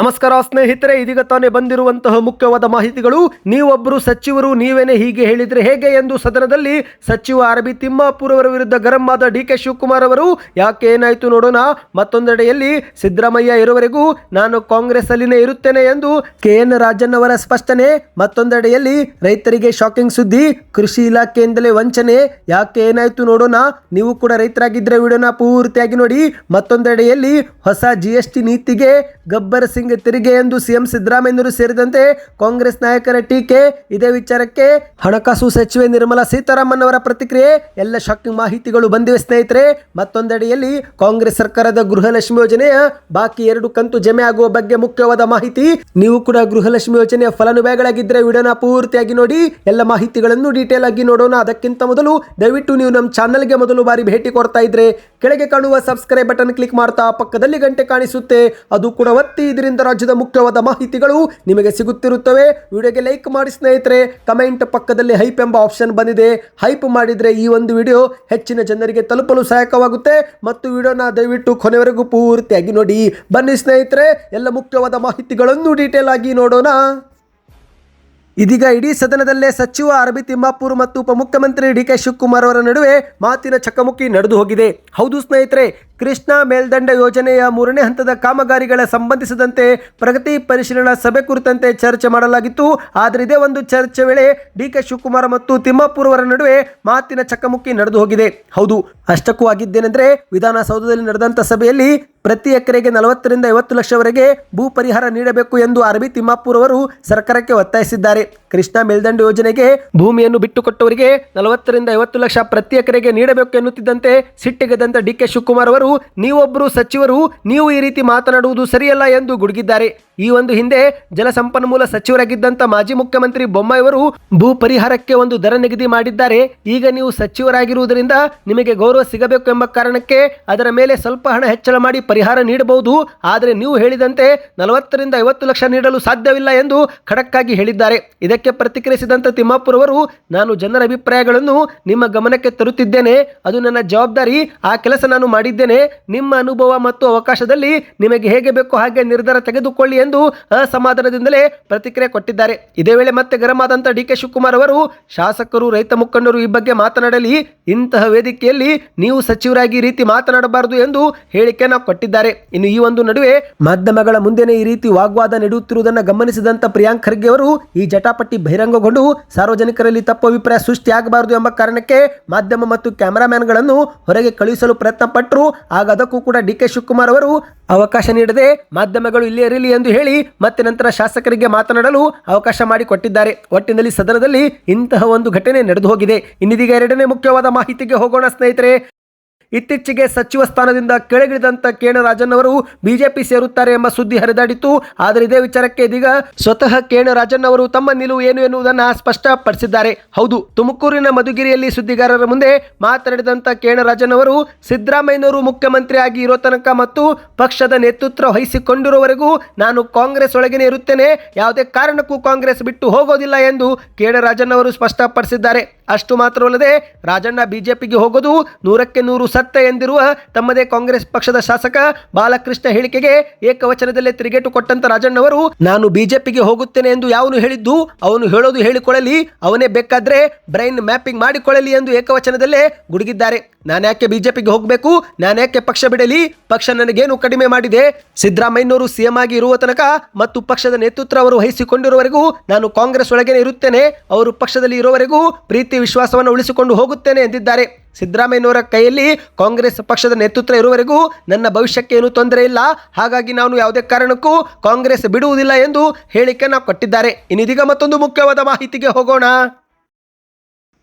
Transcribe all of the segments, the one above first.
ನಮಸ್ಕಾರ ಸ್ನೇಹಿತರೆ, ಇದೀಗ ತಾನೇ ಬಂದಿರುವಂತಹ ಮುಖ್ಯವಾದ ಮಾಹಿತಿಗಳು. ನೀವೊಬ್ಬರು ಸಚಿವರು, ನೀವೇನೆ ಹೀಗೆ ಹೇಳಿದ್ರೆ ಹೇಗೆ ಎಂದು ಸದನದಲ್ಲಿ ಸಚಿವ ಆರ್ ಬಿ ತಿಮ್ಮಾಪುರ್ ಅವರ ವಿರುದ್ಧ ಗರಂ ಆದ ಡಿ ಕೆ ಶಿವಕುಮಾರ್ ಅವರು, ಯಾಕೆ ಏನಾಯಿತು ನೋಡೋಣ. ಮತ್ತೊಂದೆಡೆಯಲ್ಲಿ ಸಿದ್ದರಾಮಯ್ಯ ಇರುವವರೆಗೂ ನಾನು ಕಾಂಗ್ರೆಸ್ ಅಲ್ಲಿನೇ ಇರುತ್ತೇನೆ ಎಂದು ಕೆ ಎನ್ ರಾಜನ್ ಅವರ ಸ್ಪಷ್ಟನೆ. ಮತ್ತೊಂದೆಡೆಯಲ್ಲಿ ರೈತರಿಗೆ ಶಾಕಿಂಗ್ ಸುದ್ದಿ, ಕೃಷಿ ಇಲಾಖೆಯಿಂದಲೇ ವಂಚನೆ. ಯಾಕೆ ಏನಾಯಿತು ನೋಡೋಣ. ನೀವು ಕೂಡ ರೈತರಾಗಿದ್ದರೆ ವಿಡಿಯೋನ ಪೂರ್ತಿಯಾಗಿ ನೋಡಿ. ಮತ್ತೊಂದೆಡೆಯಲ್ಲಿ ಹೊಸ ಜಿ ಎಸ್ ಟಿ ನೀತಿಗೆ ಗಬ್ಬರ್ ಸಿಂಗ್ ತೆರಿಗೆ ಎಂದು ಸಿಎಂ ಸಿದ್ದರಾಮಯ್ಯನವರು ಸೇರಿದಂತೆ ಕಾಂಗ್ರೆಸ್ ನಾಯಕರ ಟೀಕೆ. ಇದೇ ವಿಚಾರಕ್ಕೆ ಹಣಕಾಸು ಸಚಿವೆ ನಿರ್ಮಲಾ ಸೀತಾರಾಮನ್ ಅವರ ಪ್ರತಿಕ್ರಿಯೆ. ಎಲ್ಲ ಶಾಕಿಂಗ್ ಮಾಹಿತಿಗಳು ಬಂದಿವೆ ಸ್ನೇಹಿತರೆ. ಮತ್ತೊಂದೆಡೆಯಲ್ಲಿ ಕಾಂಗ್ರೆಸ್ ಸರ್ಕಾರದ ಗೃಹಲಕ್ಷ್ಮಿ ಯೋಜನೆಯ ಬಾಕಿ ಎರಡು ಕಂತು ಜಮೆ ಆಗುವ ಬಗ್ಗೆ ಮುಖ್ಯವಾದ ಮಾಹಿತಿ. ನೀವು ಕೂಡ ಗೃಹಲಕ್ಷ್ಮಿ ಯೋಜನೆಯ ಫಲಾನುಭವಿಗಳಾಗಿದ್ದರೆ ವಿಡಿಯೋನ ಪೂರ್ತಿಯಾಗಿ ನೋಡಿ. ಎಲ್ಲ ಮಾಹಿತಿಗಳನ್ನು ಡೀಟೇಲ್ ಆಗಿ ನೋಡೋಣ. ಅದಕ್ಕಿಂತ ಮೊದಲು ದಯವಿಟ್ಟು ನೀವು ನಮ್ಮ ಚಾನಲ್ಗೆ ಮೊದಲು ಬಾರಿ ಭೇಟಿ ಕೊಡ್ತಾ ಇದ್ರೆ ಕೆಳಗೆ ಕಾಣುವ ಸಬ್ಸ್ಕ್ರೈಬ್ ಬಟನ್ ಕ್ಲಿಕ್ ಮಾಡ್ತಾ ಪಕ್ಕದಲ್ಲಿ ಗಂಟೆ ಕಾಣಿಸುತ್ತೆ. ಅದು ಕೂಡ ಒತ್ತಿ. ಇದರಿಂದ ರಾಜ್ಯದ ಮುಖ್ಯವಾದ ಮಾಹಿತಿಗಳು ನಿಮಗೆ ಸಿಗುತ್ತಿರುತ್ತವೆ. ವಿಡಿಯೋಗೆ ಲೈಕ್ ಮಾಡಿ ಸ್ನೇಹಿತರೆ. ಕಮೆಂಟ್ ಪಕ್ಕದಲ್ಲಿ ಹೈಪ್ ಎಂಬ ಆಪ್ಷನ್ ಬಂದಿದೆ. ಹೈಪ್ ಮಾಡಿದರೆ ಈ ಒಂದು ವಿಡಿಯೋ ಹೆಚ್ಚಿನ ಜನರಿಗೆ ತಲುಪಲು ಸಹಾಯಕವಾಗುತ್ತೆ. ಮತ್ತು ವಿಡಿಯೋನ ದಯವಿಟ್ಟು ಕೊನೆವರೆಗೂ ಪೂರ್ತಿಯಾಗಿ ನೋಡಿ. ಬನ್ನಿ ಸ್ನೇಹಿತರೆ. ಎಲ್ಲ ಮುಖ್ಯವಾದ ಮಾಹಿತಿಗಳನ್ನು ಡೀಟೇಲ್ ಆಗಿ ನೋಡೋಣ. ಇದೀಗ ಇಡೀ ಸದನದಲ್ಲೇ ಸಚಿವ ಅರಬಿ ತಿಮ್ಮಾಪುರ ಮತ್ತು ಉಪಮುಖ್ಯಮಂತ್ರಿ ಡಿ ಕೆ ಶಿವಕುಮಾರ್ ಅವರ ನಡುವೆ ಮಾತಿನ ಚಕಮಕಿ ನಡೆದು ಹೋಗಿದೆ. ಹೌದು ಸ್ನೇಹಿತರೆ, ಕೃಷ್ಣಾ ಮೇಲ್ದಂಡ ಯೋಜನೆಯ ಮೂರನೇ ಹಂತದ ಕಾಮಗಾರಿಗಳ ಸಂಬಂಧಿಸಿದಂತೆ ಪ್ರಗತಿ ಪರಿಶೀಲನಾ ಸಭೆ ಕುರಿತಂತೆ ಚರ್ಚೆ ಮಾಡಲಾಗಿತ್ತು. ಆದರೆ ಇದೇ ಒಂದು ಚರ್ಚೆ ವೇಳೆ ಡಿ ಕೆ ಶಿವಕುಮಾರ್ ಮತ್ತು ತಿಮ್ಮಾಪುರ್ ಅವರ ನಡುವೆ ಮಾತಿನ ಚಕಮಕಿ ನಡೆದು ಹೋಗಿದೆ. ಹೌದು, ಅಷ್ಟಕ್ಕೂ ಆಗಿದ್ದೇನೆಂದರೆ ವಿಧಾನಸೌಧದಲ್ಲಿ ನಡೆದಂತ ಸಭೆಯಲ್ಲಿ ಪ್ರತಿ ಎಕರೆಗೆ ನಲವತ್ತರಿಂದ ಐವತ್ತು ಲಕ್ಷವರೆಗೆ ಭೂ ಪರಿಹಾರ ನೀಡಬೇಕು ಎಂದು ಆರ್ ಬಿ ತಿಮ್ಮಾಪುರ್ ಅವರು ಸರ್ಕಾರಕ್ಕೆ ಒತ್ತಾಯಿಸಿದ್ದಾರೆ. ಕೃಷ್ಣಾ ಮೇಲ್ದಂಡ ಯೋಜನೆಗೆ ಭೂಮಿಯನ್ನು ಬಿಟ್ಟುಕೊಟ್ಟವರಿಗೆ ನಲವತ್ತರಿಂದ ಐವತ್ತು ಲಕ್ಷ ಪ್ರತಿ ಎಕರೆಗೆ ನೀಡಬೇಕು ಎನ್ನುತ್ತಿದ್ದಂತೆ ಸಿಟ್ಟಿಗೆದಂತ ಡಿ ಕೆ ಶಿವಕುಮಾರ್ ಅವರು ನೀವೊಬ್ಬರು ಸಚಿವರು, ನೀವು ಈ ರೀತಿ ಮಾತನಾಡುವುದು ಸರಿಯಲ್ಲ ಎಂದು ಗುಡುಗಿದ್ದಾರೆ. ಈ ಒಂದು ಹಿಂದೆ ಜಲಸಂಪನ್ಮೂಲ ಸಚಿವರಾಗಿದ್ದಂತ ಮಾಜಿ ಮುಖ್ಯಮಂತ್ರಿ ಬೊಮ್ಮಾಯಿಯವರು ಭೂ ಪರಿಹಾರಕ್ಕೆ ಒಂದು ದರ ನಿಗದಿ ಮಾಡಿದ್ದಾರೆ. ಈಗ ನೀವು ಸಚಿವರಾಗಿರುವುದರಿಂದ ನಿಮಗೆ ಗೌರವ ಸಿಗಬೇಕು ಎಂಬ ಕಾರಣಕ್ಕೆ ಅದರ ಮೇಲೆ ಸ್ವಲ್ಪ ಹಣ ಹೆಚ್ಚಳ ಮಾಡಿ ಪರಿಹಾರ ನೀಡಬಹುದು. ಆದರೆ ನೀವು ಹೇಳಿದಂತೆ ನಲವತ್ತರಿಂದ ಐವತ್ತು ಲಕ್ಷ ನೀಡಲು ಸಾಧ್ಯವಿಲ್ಲ ಎಂದು ಖಡಕ್ಕಾಗಿ ಹೇಳಿದ್ದಾರೆ. ಇದಕ್ಕೆ ಪ್ರತಿಕ್ರಿಯಿಸಿದಂತ ತಿಮ್ಮಾಪುರ್ ಅವರು, ನಾನು ಜನರ ಅಭಿಪ್ರಾಯಗಳನ್ನು ನಿಮ್ಮ ಗಮನಕ್ಕೆ ತರುತ್ತಿದ್ದೇನೆ. ಅದು ನನ್ನ ಜವಾಬ್ದಾರಿ. ಆ ಕೆಲಸ ನಾನು ಮಾಡಿದ್ದೇನೆ. ನಿಮ್ಮ ಅನುಭವ ಮತ್ತು ಅವಕಾಶದಲ್ಲಿ ನಿಮಗೆ ಹೇಗೆ ಬೇಕೋ ಹಾಗೆ ನಿರ್ಧಾರ ತೆಗೆದುಕೊಳ್ಳಿ ಎಂದು ಅಸಮಾಧಾನದಿಂದಲೇ ಪ್ರತಿಕ್ರಿಯೆ ಕೊಟ್ಟಿದ್ದಾರೆ. ಇದೇ ವೇಳೆ ಮತ್ತೆ ಗರಂ ಡಿ ಕೆ ಶಿವಕುಮಾರ್ ಅವರು, ಶಾಸಕರು, ರೈತ ಮುಖಂಡರು ಈ ಬಗ್ಗೆ ಮಾತನಾಡಲಿ. ಇಂತಹ ವೇದಿಕೆಯಲ್ಲಿ ನೀವು ಸಚಿವರಾಗಿ ಈ ರೀತಿ ಮಾತನಾಡಬಾರದು ಎಂದು ಹೇಳಿಕೆಯನ್ನು ಕೊಟ್ಟಿದ್ದಾರೆ. ಇನ್ನು ಈ ಒಂದು ನಡುವೆ ಮಾಧ್ಯಮಗಳ ಮುಂದೆನೇ ಈ ರೀತಿ ವಾಗ್ವಾದ ನಡೆಯುತ್ತಿರುವುದನ್ನು ಗಮನಿಸಿದಂತ ಪ್ರಿಯಾಂಕ್ ಖರ್ಗೆ ಅವರು, ಈ ಜಟಾಪಟ್ಟಿ ಬಹಿರಂಗಗೊಂಡು ಸಾರ್ವಜನಿಕರಲ್ಲಿ ತಪ್ಪು ಅಭಿಪ್ರಾಯ ಸೃಷ್ಟಿಯಾಗಬಾರದು ಎಂಬ ಕಾರಣಕ್ಕೆ ಮಾಧ್ಯಮ ಮತ್ತು ಕ್ಯಾಮರಾಮ್ಯಾನ್ಗಳನ್ನು ಹೊರಗೆ ಕಳುಹಿಸಲು ಪ್ರಯತ್ನ ಪಟ್ಟರು ಆಗ ಅದಕ್ಕೂ ಕೂಡ ಡಿ ಕೆ ಶಿವಕುಮಾರ್ ಅವರು ಅವಕಾಶ ನೀಡದೆ ಮಾಧ್ಯಮಗಳು ಇಲ್ಲೇ ಇರಲಿ ಎಂದು ಹೇಳಿ ಮತ್ತೆ ನಂತರ ಶಾಸಕರಿಗೆ ಮಾತನಾಡಲು ಅವಕಾಶ ಮಾಡಿಕೊಟ್ಟಿದ್ದಾರೆ. ಒಟ್ಟಿನಲ್ಲಿ ಸದನದಲ್ಲಿ ಇಂತಹ ಒಂದು ಘಟನೆ ನಡೆದು ಹೋಗಿದೆ. ಇನ್ನಿದೀಗ ಎರಡನೇ ಮುಖ್ಯವಾದ ಮಾಹಿತಿಗೆ ಹೋಗೋಣ ಸ್ನೇಹಿತರೆ. ಇತ್ತೀಚೆಗೆ ಸಚಿವ ಸ್ಥಾನದಿಂದ ಕೆಳಗಿಳಿದಂತ ಕೇಣ ರಾಜನ್ ಅವರು ಬಿಜೆಪಿ ಸೇರುತ್ತಾರೆ ಎಂಬ ಸುದ್ದಿ ಹರಿದಾಡಿತ್ತು. ಆದರೆ ಇದೇ ವಿಚಾರಕ್ಕೆ ಇದೀಗ ಸ್ವತಃ ಕೇಣ ರಾಜನ್ ಅವರು ತಮ್ಮ ನಿಲುವು ಏನು ಎನ್ನುವುದನ್ನು ಸ್ಪಷ್ಟಪಡಿಸಿದ್ದಾರೆ. ಹೌದು, ತುಮಕೂರಿನ ಮಧುಗಿರಿಯಲ್ಲಿ ಸುದ್ದಿಗಾರರ ಮುಂದೆ ಮಾತನಾಡಿದಂತ ಕೇಣ ರಾಜನ್ ಅವರು ಸಿದ್ದರಾಮಯ್ಯನವರು ಮುಖ್ಯಮಂತ್ರಿಯಾಗಿ ಇರೋ ತನಕ ಮತ್ತು ಪಕ್ಷದ ನೇತೃತ್ವ ವಹಿಸಿಕೊಂಡಿರುವವರೆಗೂ ನಾನು ಕಾಂಗ್ರೆಸ್ ಒಳಗೇನೆ ಇರುತ್ತೇನೆ. ಯಾವುದೇ ಕಾರಣಕ್ಕೂ ಕಾಂಗ್ರೆಸ್ ಬಿಟ್ಟು ಹೋಗೋದಿಲ್ಲ ಎಂದು ಕೇಣ ರಾಜನ್ ಅವರು ಸ್ಪಷ್ಟಪಡಿಸಿದ್ದಾರೆ. ಅಷ್ಟು ಮಾತ್ರವಲ್ಲದೆ ರಾಜಣ್ಣ ಬಿಜೆಪಿಗೆ ಹೋಗೋದು ನೂರಕ್ಕೆ ನೂರು ಸತ್ಯ ಎಂದಿರುವ ತಮ್ಮದೇ ಕಾಂಗ್ರೆಸ್ ಪಕ್ಷದ ಶಾಸಕ ಬಾಲಕೃಷ್ಣ ಹೇಳಿಕೆಗೆ ಏಕವಚನದಲ್ಲೇ ತಿರುಗೇಟು ಕೊಟ್ಟಂತ ರಾಜಣ್ಣವರು, ನಾನು ಬಿಜೆಪಿಗೆ ಹೋಗುತ್ತೇನೆ ಎಂದು ಯಾವನು ಹೇಳಿದ್ದು, ಅವನು ಹೇಳೋದು ಹೇಳಿಕೊಳ್ಳಲಿ, ಅವನೇ ಬೇಕಾದ್ರೆ ಬ್ರೈನ್ ಮ್ಯಾಪಿಂಗ್ ಮಾಡಿಕೊಳ್ಳಲಿ ಎಂದು ಏಕವಚನದಲ್ಲೇ ಗುಡುಗಿದ್ದಾರೆ. ನಾನ್ಯಾಕೆ ಬಿಜೆಪಿಗೆ ಹೋಗಬೇಕು? ನಾನ್ಯಾಕೆ ಪಕ್ಷ ಬಿಡಲಿ? ಪಕ್ಷ ನನಗೇನು ಕಡಿಮೆ ಮಾಡಿದೆ? ಸಿದ್ದರಾಮಯ್ಯನವರು ಸಿಎಂ ಆಗಿ ಇರುವ ತನಕ ಮತ್ತು ಪಕ್ಷದ ನೇತೃತ್ವ ಅವರು ವಹಿಸಿಕೊಂಡಿರುವವರೆಗೂ ನಾನು ಕಾಂಗ್ರೆಸ್ ಒಳಗೇನೆ ಇರುತ್ತೇನೆ. ಅವರು ಪಕ್ಷದಲ್ಲಿ ಇರುವವರೆಗೂ ಪ್ರೀತಿ ವಿಶ್ವಾಸವನ್ನು ಉಳಿಸಿಕೊಂಡು ಹೋಗುತ್ತೇನೆ ಎಂದಿದ್ದಾರೆ. ಸಿದ್ದರಾಮಯ್ಯನವರ ಕೈಯಲ್ಲಿ ಕಾಂಗ್ರೆಸ್ ಪಕ್ಷದ ನೇತೃತ್ವ ಇರುವವರೆಗೂ ನನ್ನ ಭವಿಷ್ಯಕ್ಕೆ ಏನೂ ತೊಂದರೆ ಇಲ್ಲ. ಹಾಗಾಗಿ ನಾನು ಯಾವುದೇ ಕಾರಣಕ್ಕೂ ಕಾಂಗ್ರೆಸ್ ಬಿಡುವುದಿಲ್ಲ ಎಂದು ಹೇಳಿಕೆಯನ್ನು ಕೊಟ್ಟಿದ್ದಾರೆ. ಇನ್ನಿದೀಗ ಮತ್ತೊಂದು ಮುಖ್ಯವಾದ ಮಾಹಿತಿಗೆ ಹೋಗೋಣ.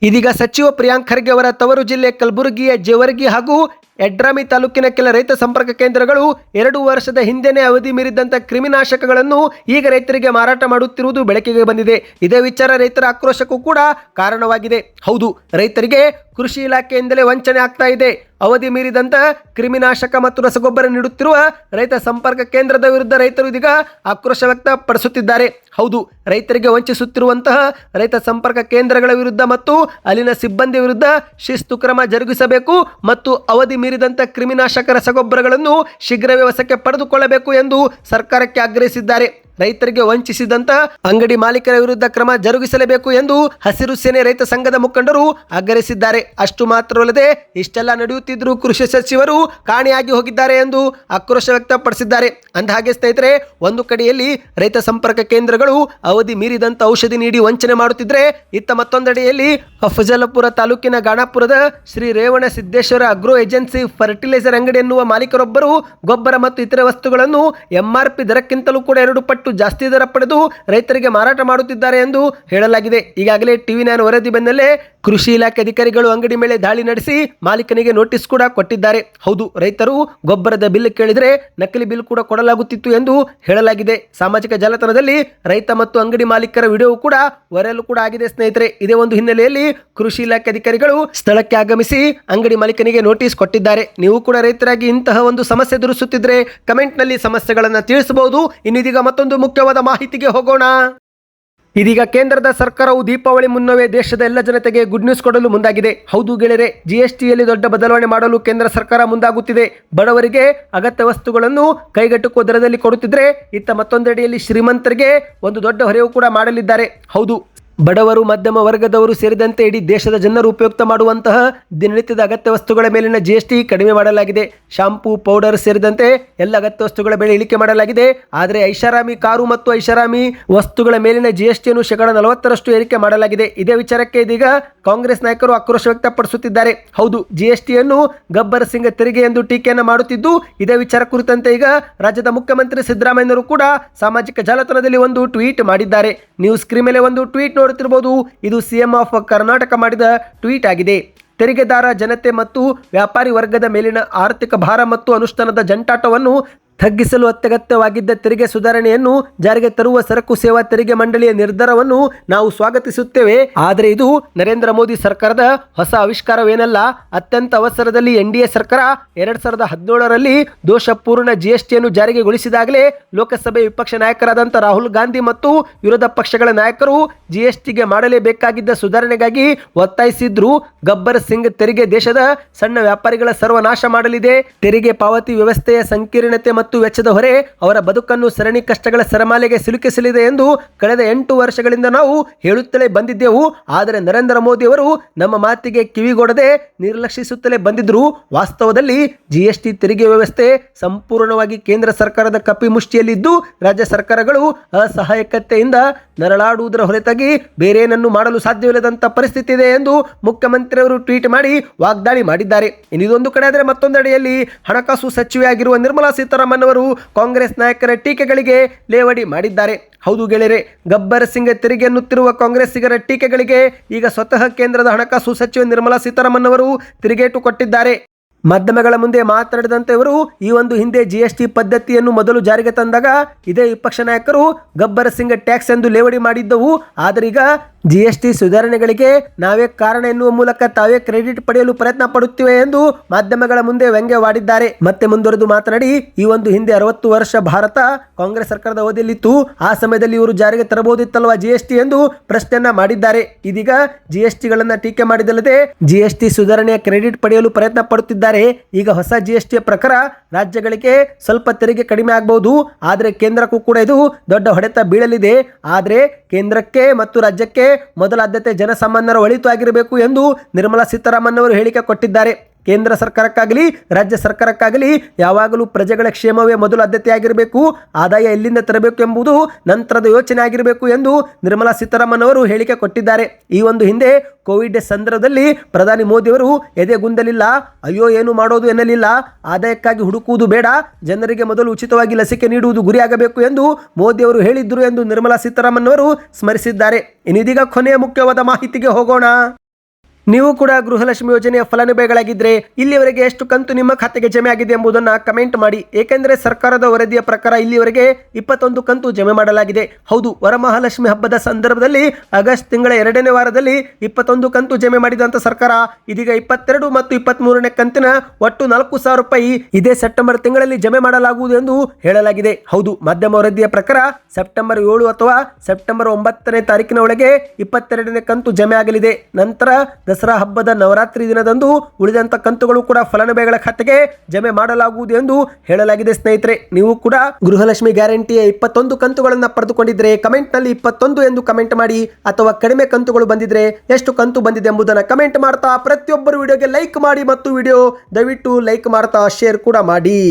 ಇದೀಗ ಸಚಿವ ಪ್ರಿಯಾಂಕ್ ಖರ್ಗೆ ಅವರ ತವರು ಜಿಲ್ಲೆ ಕಲಬುರಗಿಯ ಜೇವರ್ಗಿ ಹಾಗೂ ಯಡ್ರಾಮಿ ತಾಲೂಕಿನ ಕೆಲ ರೈತ ಸಂಪರ್ಕ ಕೇಂದ್ರಗಳು ಎರಡು ವರ್ಷದ ಹಿಂದೆನೇ ಅವಧಿ ಮೀರಿದಂತ ಕ್ರಿಮಿನಾಶಕಗಳನ್ನು ಈಗ ರೈತರಿಗೆ ಮಾರಾಟ ಮಾಡುತ್ತಿರುವುದು ಬೆಳಕಿಗೆ ಬಂದಿದೆ. ಇದೇ ವಿಚಾರ ರೈತರ ಆಕ್ರೋಶಕ್ಕೂ ಕೂಡ ಕಾರಣವಾಗಿದೆ. ಹೌದು, ರೈತರಿಗೆ ಕೃಷಿ ಇಲಾಖೆಯಿಂದಲೇ ವಂಚನೆ ಆಗ್ತಾ ಇದೆ. ಅವಧಿ ಮೀರಿದಂತ ಕ್ರಿಮಿನಾಶಕ ಮತ್ತು ರಸಗೊಬ್ಬರ ನೀಡುತ್ತಿರುವ ರೈತ ಸಂಪರ್ಕ ಕೇಂದ್ರದ ವಿರುದ್ಧ ರೈತರು ಇದೀಗ ಆಕ್ರೋಶ ವ್ಯಕ್ತಪಡಿಸುತ್ತಿದ್ದಾರೆ. ಹೌದು, ರೈತರಿಗೆ ವಂಚಿಸುತ್ತಿರುವಂತಹ ರೈತ ಸಂಪರ್ಕ ಕೇಂದ್ರಗಳ ವಿರುದ್ಧ ಮತ್ತು ಅಲ್ಲಿನ ಸಿಬ್ಬಂದಿ ವಿರುದ್ಧ ಶಿಸ್ತು ಕ್ರಮ ಜರುಗಿಸಬೇಕು ಮತ್ತು ಅವಧಿ ಮೀರಿದಂತ ಕ್ರಿಮಿನಾಶಕ ರಸಗೊಬ್ಬರಗಳನ್ನು ಶೀಘ್ರವೇ ವಶಕ್ಕೆ ಪಡೆದುಕೊಳ್ಳಬೇಕು ಎಂದು ಸರ್ಕಾರಕ್ಕೆ ಆಗ್ರಹಿಸಿದ್ದಾರೆ. ರೈತರಿಗೆ ವಂಚಿಸಿದಂತ ಅಂಗಡಿ ಮಾಲೀಕರ ವಿರುದ್ಧ ಕ್ರಮ ಜರುಗಿಸಲೇಬೇಕು ಎಂದು ಹಸಿರು ಸೇನೆ ರೈತ ಸಂಘದ ಮುಖಂಡರು ಆಗ್ರಹಿಸಿದ್ದಾರೆ. ಅಷ್ಟು ಮಾತ್ರವಲ್ಲದೆ ಇಷ್ಟೆಲ್ಲ ನಡೆಯುತ್ತಿದ್ದರೂ ಕೃಷಿ ಸಚಿವರು ಕಾಣೆಯಾಗಿ ಹೋಗಿದ್ದಾರೆ ಎಂದು ಆಕ್ರೋಶ ವ್ಯಕ್ತಪಡಿಸಿದ್ದಾರೆ. ಅಂದಹಾಗೆ ಸ್ನೇಹಿತರೆ, ಒಂದು ಕಡೆಯಲ್ಲಿ ರೈತ ಸಂಪರ್ಕ ಕೇಂದ್ರಗಳು ಅವಧಿ ಮೀರಿದಂತ ಔಷಧಿ ನೀಡಿ ವಂಚನೆ ಮಾಡುತ್ತಿದ್ರೆ, ಇತ್ತ ಮತ್ತೊಂದೆಡೆಯಲ್ಲಿ ಅಫಜಲಪುರ ತಾಲೂಕಿನ ಗಾಣಾಪುರದ Shri Revana Siddeshwara agro agency fertilizer ಅಂಗಡಿ ಎನ್ನುವ ಮಾಲೀಕರೊಬ್ಬರು ಗೊಬ್ಬರ ಮತ್ತು ಇತರೆ ವಸ್ತುಗಳನ್ನು ಎಂಆರ್ಪಿ ದರಕ್ಕಿಂತಲೂ ಕೂಡ ಎರಡು ಪಟ್ಟು ಜಾಸ್ತಿ ದರ ಪಡೆದು ರೈತರಿಗೆ ಮಾರಾಟ ಮಾಡುತ್ತಿದ್ದಾರೆ ಎಂದು ಹೇಳಲಾಗಿದೆ. ಈಗಾಗಲೇ ಟಿವಿ ನೈನ್ ವರದಿ ಬೆನ್ನಲ್ಲೇ ಕೃಷಿ ಇಲಾಖೆ ಅಧಿಕಾರಿಗಳು ಅಂಗಡಿ ಮೇಲೆ ದಾಳಿ ನಡೆಸಿ ಮಾಲೀಕನಿಗೆ ನೋಟಿಸ್ ಕೂಡ ಕೊಟ್ಟಿದ್ದಾರೆ. ಹೌದು, ರೈತರು ಗೊಬ್ಬರದ ಬಿಲ್ ಕೇಳಿದರೆ ನಕಲಿ ಬಿಲ್ ಕೂಡ ಕೊಡಲಾಗುತ್ತಿತ್ತು ಎಂದು ಹೇಳಲಾಗಿದೆ. ಸಾಮಾಜಿಕ ಜಾಲತಾಣದಲ್ಲಿ ರೈತ ಮತ್ತು ಅಂಗಡಿ ಮಾಲೀಕರ ವಿಡಿಯೋ ಕೂಡ ವೈರಲ್ ಕೂಡ ಆಗಿದೆ ಸ್ನೇಹಿತರೆ. ಇದೇ ಒಂದು ಹಿನ್ನೆಲೆಯಲ್ಲಿ ಕೃಷಿ ಇಲಾಖೆ ಅಧಿಕಾರಿಗಳು ಸ್ಥಳಕ್ಕೆ ಆಗಮಿಸಿ ಅಂಗಡಿ ಮಾಲೀಕನಿಗೆ ನೋಟಿಸ್ ಕೊಟ್ಟಿದ್ದಾರೆ. ನೀವು ಕೂಡ ರೈತರಾಗಿ ಇಂತಹ ಒಂದು ಸಮಸ್ಯೆ ಎದುರಿಸುತ್ತಿದ್ರೆ ಕಮೆಂಟ್ನಲ್ಲಿ ಸಮಸ್ಯೆಗಳನ್ನು ತಿಳಿಸಬಹುದು. ಇನ್ನಿದೀಗ ಮತ್ತೊಂದು ಮುಖ್ಯವಾದ ಮಾಹಿತಿಗೆ ಹೋಗೋಣ. ಇದೀಗ ಕೇಂದ್ರದ ಸರ್ಕಾರವು ದೀಪಾವಳಿ ಮುನ್ನವೇ ದೇಶದ ಎಲ್ಲ ಜನತೆಗೆ ಗುಡ್ ನ್ಯೂಸ್ ಕೊಡಲು ಮುಂದಾಗಿದೆ. ಹೌದು ಗೆಳೆಯರೆ ಜಿಎಸ್ಟಿಯಲ್ಲಿ ದೊಡ್ಡ ಬದಲಾವಣೆ ಮಾಡಲು ಕೇಂದ್ರ ಸರ್ಕಾರ ಮುಂದಾಗುತ್ತಿದೆ. ಬಡವರಿಗೆ ಅಗತ್ಯ ವಸ್ತುಗಳನ್ನು ಕೈಗೆಟುಕುವ ದರದಲ್ಲಿ ಕೊಡುತ್ತಿದ್ದರೆ ಇತ್ತ ಮತ್ತೊಂದೆಡೆಯಲ್ಲಿ ಶ್ರೀಮಂತರಿಗೆ ಒಂದು ದೊಡ್ಡ ಹೊರೆಯೂ ಕೂಡ ಮಾಡಲಿದ್ದಾರೆ. ಹೌದು ಬಡವರು, ಮಧ್ಯಮ ವರ್ಗದವರು ಸೇರಿದಂತೆ ಇಡೀ ದೇಶದ ಜನರು ಉಪಯುಕ್ತ ಮಾಡುವಂತಹ ದಿನನಿತ್ಯದ ಅಗತ್ಯ ವಸ್ತುಗಳ ಮೇಲಿನ ಜಿಎಸ್ಟಿ ಕಡಿಮೆ ಮಾಡಲಾಗಿದೆ. ಶಾಂಪೂ, ಪೌಡರ್ ಸೇರಿದಂತೆ ಎಲ್ಲ ಅಗತ್ಯ ವಸ್ತುಗಳ ಬೆಲೆ ಇಳಿಕೆ ಮಾಡಲಾಗಿದೆ. ಆದರೆ ಐಷಾರಾಮಿ ಕಾರು ಮತ್ತು ಐಷಾರಾಮಿ ವಸ್ತುಗಳ ಮೇಲಿನ ಜಿಎಸ್ಟಿಯನ್ನು ಶೇಕಡ ನಲವತ್ತರಷ್ಟು ಏರಿಕೆ ಮಾಡಲಾಗಿದೆ. ಇದೇ ವಿಚಾರಕ್ಕೆ ಇದೀಗ ಕಾಂಗ್ರೆಸ್ ನಾಯಕರು ಆಕ್ರೋಶ ವ್ಯಕ್ತಪಡಿಸುತ್ತಿದ್ದಾರೆ. ಹೌದು ಜಿಎಸ್ಟಿಯನ್ನು ಗಬ್ಬರ್ ಸಿಂಗ್ ತೆರಿಗೆ ಎಂದು ಟೀಕೆಯನ್ನು ಮಾಡುತ್ತಿದ್ದು, ಇದೇ ವಿಚಾರ ಕುರಿತಂತೆ ಈಗ ರಾಜ್ಯದ ಮುಖ್ಯಮಂತ್ರಿ ಸಿದ್ದರಾಮಯ್ಯನವರು ಕೂಡ ಸಾಮಾಜಿಕ ಜಾಲತಾಣದಲ್ಲಿ ಒಂದು ಟ್ವೀಟ್ ಮಾಡಿದ್ದಾರೆ. ನ್ಯೂಸ್ ಸ್ಕ್ರೀನ್ ಮೇಲೆ ಒಂದು ಟ್ವೀಟ್ ನೋಡುತ್ತಿರಬಹುದು. ಇದು ಸಿಎಂ ಆಫ್ ಕರ್ನಾಟಕ ಮಾಡಿದ ಟ್ವೀಟ್ ಆಗಿದೆ. ತೆರಿಗೆದಾರ ಜನತೆ ಮತ್ತು ವ್ಯಾಪಾರಿ ವರ್ಗದ ಮೇಲಿನ ಆರ್ಥಿಕ ಭಾರ ಮತ್ತು ಅನುಷ್ಠಾನದ ಜಂಟಾಟವನ್ನು ತಗ್ಗಿಸಲು ಅತ್ಯಗತ್ಯವಾಗಿದ್ದ ತೆರಿಗೆ ಸುಧಾರಣೆಯನ್ನು ಜಾರಿಗೆ ತರುವ ಸರಕು ಸೇವಾ ತೆರಿಗೆ ಮಂಡಳಿಯ ನಿರ್ಧಾರವನ್ನು ನಾವು ಸ್ವಾಗತಿಸುತ್ತೇವೆ. ಆದರೆ ಇದು ನರೇಂದ್ರ ಮೋದಿ ಸರ್ಕಾರದ ಹೊಸ ಆವಿಷ್ಕಾರವೇನಲ್ಲ, ಅತ್ಯಂತ ಅವಸರದಲ್ಲಿ ಎನ್ ಡಿ ಸರ್ಕಾರ ಎರಡ್ ಸಾವಿರದ ಹದಿನೇಳರಲ್ಲಿ ದೋಷಪೂರ್ಣ ಜಿಎಸ್ಟಿಯನ್ನು ಜಾರಿಗೆಗೊಳಿಸಿದಾಗಲೇ ಲೋಕಸಭೆ ವಿಪಕ್ಷ ನಾಯಕರಾದಂಥ ರಾಹುಲ್ ಗಾಂಧಿ ಮತ್ತು ವಿರೋಧ ಪಕ್ಷಗಳ ನಾಯಕರು ಜಿಎಸ್ಟಿಗೆ ಮಾಡಲೇಬೇಕಾಗಿದ್ದ ಸುಧಾರಣೆಗಾಗಿ ಒತ್ತಾಯಿಸಿದ್ರು. ಗಬ್ಬರ್ ಸಿಂಗ್ ತೆರಿಗೆ ದೇಶದ ಸಣ್ಣ ವ್ಯಾಪಾರಿಗಳ ಸರ್ವನಾಶ ಮಾಡಲಿದೆ. ತೆರಿಗೆ ಪಾವತಿ ವ್ಯವಸ್ಥೆಯ ಸಂಕೀರ್ಣತೆ ಮತ್ತು ವೆಚ್ಚದ ಹೊರೆ ಅವರ ಬದುಕನ್ನು ಸರಣಿ ಕಷ್ಟಗಳ ಸರಮಾಲೆಗೆ ಸಿಲುಕಿಸಲಿದೆ ಎಂದು ಕಳೆದ ಎಂಟು ವರ್ಷಗಳಿಂದ ನಾವು ಹೇಳುತ್ತಲೇ ಬಂದಿದ್ದೆವು. ಆದರೆ ನರೇಂದ್ರ ಮೋದಿ ಅವರು ನಮ್ಮ ಮಾತಿಗೆ ಕಿವಿಗೊಡದೆ ನಿರ್ಲಕ್ಷಿಸುತ್ತಲೇ ಬಂದಿದ್ರು ವಾಸ್ತವದಲ್ಲಿ ಜಿಎಸ್ಟಿ ತೆರಿಗೆ ವ್ಯವಸ್ಥೆ ಸಂಪೂರ್ಣವಾಗಿ ಕೇಂದ್ರ ಸರ್ಕಾರದ ಕಪಿಮುಷ್ಟಿಯಲ್ಲಿದ್ದು ರಾಜ್ಯ ಸರ್ಕಾರಗಳು ಅಸಹಾಯಕತೆಯಿಂದ ನರಳಾಡುವುದರ ಹೊರತಾಗಿ ಬೇರೇನನ್ನು ಮಾಡಲು ಸಾಧ್ಯವಿಲ್ಲದಂತ ಪರಿಸ್ಥಿತಿ ಇದೆ ಎಂದು ಮುಖ್ಯಮಂತ್ರಿಯವರು ಟ್ವೀಟ್ ಮಾಡಿ ವಾಗ್ದಾಳಿ ಮಾಡಿದ್ದಾರೆ. ಇನ್ನಿದೊಂದು ಕಡೆ ಆದರೆ ಮತ್ತೊಂದೆಡೆಯಲ್ಲಿ ಹಣಕಾಸು ಸಚಿವೆಯಾಗಿರುವ ನಿರ್ಮಲಾ ಸೀತಾರಾಮನ್ ಅವರು ಕಾಂಗ್ರೆಸ್ ನಾಯಕರ ಟೀಕೆಗಳಿಗೆ ಲೇವಡಿ ಮಾಡಿದ್ದಾರೆ. ಹೌದು ಗೆಳೆಯರೆ, ಗಬ್ಬರ್ ಸಿಂಗ್ ತೆರಿಗೆ ಎನ್ನುತ್ತಿರುವ ಕಾಂಗ್ರೆಸ್ಸಿಗರ ಟೀಕೆಗಳಿಗೆ ಈಗ ಸ್ವತಃ ಕೇಂದ್ರದ ಹಣಕಾಸು ಸಚಿವೆ ನಿರ್ಮಲಾ ಸೀತಾರಾಮನ್ ಅವರು ತಿರುಗೇಟು ಕೊಟ್ಟಿದ್ದಾರೆ. ಮಾಧ್ಯಮಗಳ ಮುಂದೆ ಮಾತನಾಡಿದಂತೆ ಅವರು, ಈ ಒಂದು ಹಿಂದೆ ಜಿಎಸ್ಟಿ ಪದ್ಧತಿಯನ್ನು ಮೊದಲು ಜಾರಿಗೆ ತಂದಾಗ ಇದೇ ವಿಪಕ್ಷ ನಾಯಕರು ಗಬ್ಬರ್ ಸಿಂಗ್ ಟ್ಯಾಕ್ಸ್ ಎಂದು ಲೇವಡಿ ಮಾಡಿದ್ದವು. ಆದರೆ ಈಗ ಜಿಎಸ್ಟಿ ಸುಧಾರಣೆಗಳಿಗೆ ನಾವೇ ಕಾರಣ ಎನ್ನುವ ಮೂಲಕ ತಾವೇ ಕ್ರೆಡಿಟ್ ಪಡೆಯಲು ಪ್ರಯತ್ನ ಪಡುತ್ತಿವೆ ಎಂದು ಮಾಧ್ಯಮಗಳ ಮುಂದೆ ವ್ಯಂಗ್ಯವಾಡಿದ್ದಾರೆ. ಮತ್ತೆ ಮುಂದುವರೆದು ಮಾತನಾಡಿ, ಈ ಒಂದು ಹಿಂದೆ ಅರವತ್ತು ವರ್ಷ ಭಾರತ ಕಾಂಗ್ರೆಸ್ ಸರ್ಕಾರದ ಅವಧಿಯಲ್ಲಿತ್ತು. ಆ ಸಮಯದಲ್ಲಿ ಇವರು ಜಾರಿಗೆ ತರಬಹುದಿತ್ತಲ್ವಾ ಜಿಎಸ್ಟಿ ಎಂದು ಪ್ರಶ್ನೆಯನ್ನ ಮಾಡಿದ್ದಾರೆ. ಇದೀಗ ಜಿಎಸ್ಟಿಗಳನ್ನ ಟೀಕೆ ಮಾಡಿದಲ್ಲದೆ ಜಿಎಸ್ಟಿ ಸುಧಾರಣೆಯ ಕ್ರೆಡಿಟ್ ಪಡೆಯಲು ಪ್ರಯತ್ನ ಪಡುತ್ತಿದ್ದಾರೆ. ಈಗ ಹೊಸ ಜಿಎಸ್ಟಿಯ ಪ್ರಕಾರ ರಾಜ್ಯಗಳಿಗೆ ಸ್ವಲ್ಪ ತೆರಿಗೆ ಕಡಿಮೆ ಆಗಬಹುದು. ಆದರೆ ಕೇಂದ್ರಕ್ಕೂ ಕೂಡ ಇದು ದೊಡ್ಡ ಹೊಡೆತ ಬೀಳಲಿದೆ. ಆದರೆ ಕೇಂದ್ರಕ್ಕೆ ಮತ್ತು ರಾಜ್ಯಕ್ಕೆ ಮೊದಲ ಆದ್ಯತೆ ಜನಸಾಮಾನ್ಯರ ಒಳಿತು ಆಗಿರಬೇಕು ಎಂದು ನಿರ್ಮಲಾ ಸೀತಾರಾಮನ್ ಅವರು ಹೇಳಿಕೆ ಕೊಟ್ಟಿದ್ದಾರೆ. ಕೇಂದ್ರ ಸರ್ಕಾರಕ್ಕಾಗಲಿ, ರಾಜ್ಯ ಸರ್ಕಾರಕ್ಕಾಗಲಿ ಯಾವಾಗಲೂ ಪ್ರಜೆಗಳ ಕ್ಷೇಮವೇ ಮೊದಲು ಆದ್ಯತೆಯಾಗಿರಬೇಕು, ಆದಾಯ ಎಲ್ಲಿಂದ ತರಬೇಕು ಎಂಬುದು ನಂತರದ ಯೋಚನೆ ಆಗಿರಬೇಕು ಎಂದು ನಿರ್ಮಲಾ ಸೀತಾರಾಮನ್ ಅವರು ಹೇಳಿಕೆ ಕೊಟ್ಟಿದ್ದಾರೆ. ಈ ಒಂದು ಹಿಂದೆ ಕೋವಿಡ್ ಸಂದರ್ಭದಲ್ಲಿ ಪ್ರಧಾನಿ ಮೋದಿಯವರು ಎದೆಗುಂದಲಿಲ್ಲ ಅಯ್ಯೋ ಏನು ಮಾಡೋದು ಎನ್ನಲಿಲ್ಲ, ಆದಾಯಕ್ಕಾಗಿ ಹುಡುಕುವುದು ಬೇಡ, ಜನರಿಗೆ ಮೊದಲು ಉಚಿತವಾಗಿ ಲಸಿಕೆ ನೀಡುವುದು ಗುರಿಯಾಗಬೇಕು ಎಂದು ಮೋದಿಯವರು ಹೇಳಿದ್ದರು ಎಂದು ನಿರ್ಮಲಾ ಸೀತಾರಾಮನ್ ಅವರು ಸ್ಮರಿಸಿದ್ದಾರೆ. ಇನ್ನಿದೀಗ ಕೊನೆಯ ಮುಖ್ಯವಾದ ಮಾಹಿತಿಗೆ ಹೋಗೋಣ. ನೀವು ಕೂಡ ಗೃಹಲಕ್ಷ್ಮಿ ಯೋಜನೆಯ ಫಲಾನುಭವಿಗಳಾಗಿದ್ರೆ ಇಲ್ಲಿವರೆಗೆ ಎಷ್ಟು ಕಂತು ನಿಮ್ಮ ಖಾತೆಗೆ ಜಮೆ ಆಗಿದೆ ಎಂಬುದನ್ನು ಕಮೆಂಟ್ ಮಾಡಿ. ಏಕೆಂದರೆ ಸರ್ಕಾರದ ವರದಿಯ ಪ್ರಕಾರ ಇಲ್ಲಿವರೆಗೆ ಇಪ್ಪತ್ತೊಂದು ಕಂತು ಜಮೆ ಮಾಡಲಾಗಿದೆ. ಹೌದು, ವರಮಹಾಲಕ್ಷ್ಮಿ ಹಬ್ಬದ ಸಂದರ್ಭದಲ್ಲಿ ಆಗಸ್ಟ್ ತಿಂಗಳ ಎರಡನೇ ವಾರದಲ್ಲಿ ಇಪ್ಪತ್ತೊಂದು ಕಂತು ಜಮೆ ಮಾಡಿದಂಥ ಸರ್ಕಾರ ಇದೀಗ ಇಪ್ಪತ್ತೆರಡು ಮತ್ತು ಇಪ್ಪತ್ತ್ ಮೂರನೇ ಕಂತಿನ ಒಟ್ಟು ನಾಲ್ಕು ಸಾವಿರ ರೂಪಾಯಿ ಇದೇ ಸೆಪ್ಟೆಂಬರ್ ತಿಂಗಳಲ್ಲಿ ಜಮೆ ಮಾಡಲಾಗುವುದು ಎಂದು ಹೇಳಲಾಗಿದೆ. ಹೌದು, ಮಾಧ್ಯಮ ವರದಿಯ ಪ್ರಕಾರ ಸೆಪ್ಟೆಂಬರ್ ಏಳು ಅಥವಾ ಸೆಪ್ಟೆಂಬರ್ ಒಂಬತ್ತನೇ ತಾರೀಕಿನ ಒಳಗೆ ಇಪ್ಪತ್ತೆರಡನೇ ಕಂತು ಜಮೆ ಆಗಲಿದೆ. ನಂತರ ದಸರಾ ಹಬ್ಬದ ನವರಾತ್ರಿ ದಿನದಂದು ಉಳಿದಂತ ಕಂತುಗಳು ಕೂಡ ಫಲಾನುಭವಿಗಳ ಖಾತೆಗೆ ಜಮೆ ಮಾಡಲಾಗುವುದು ಎಂದು ಹೇಳಲಾಗಿದೆ ಸ್ನೇಹಿತರೆ. ನೀವು ಕೂಡ ಗೃಹಲಕ್ಷ್ಮಿ ಗ್ಯಾರಂಟಿಯ ಇಪ್ಪತ್ತೊಂದು ಕಂತುಗಳನ್ನು ಪಡೆದುಕೊಂಡಿದ್ರೆ ಕಮೆಂಟ್ನಲ್ಲಿ ಇಪ್ಪತ್ತೊಂದು ಎಂದು ಕಮೆಂಟ್ ಮಾಡಿ ಅಥವಾ ಕಡಿಮೆ ಕಂತುಗಳು ಬಂದಿದ್ರೆ ಎಷ್ಟು ಕಂತು ಬಂದಿದೆ ಎಂಬುದನ್ನು ಕಮೆಂಟ್ ಮಾಡ್ತಾ ಪ್ರತಿಯೊಬ್ಬರು ವಿಡಿಯೋಗೆ ಲೈಕ್ ಮಾಡಿ ಮತ್ತು ವಿಡಿಯೋ ದಯವಿಟ್ಟು ಲೈಕ್ ಮಾಡ್ತಾ ಶೇರ್ ಕೂಡ ಮಾಡಿ.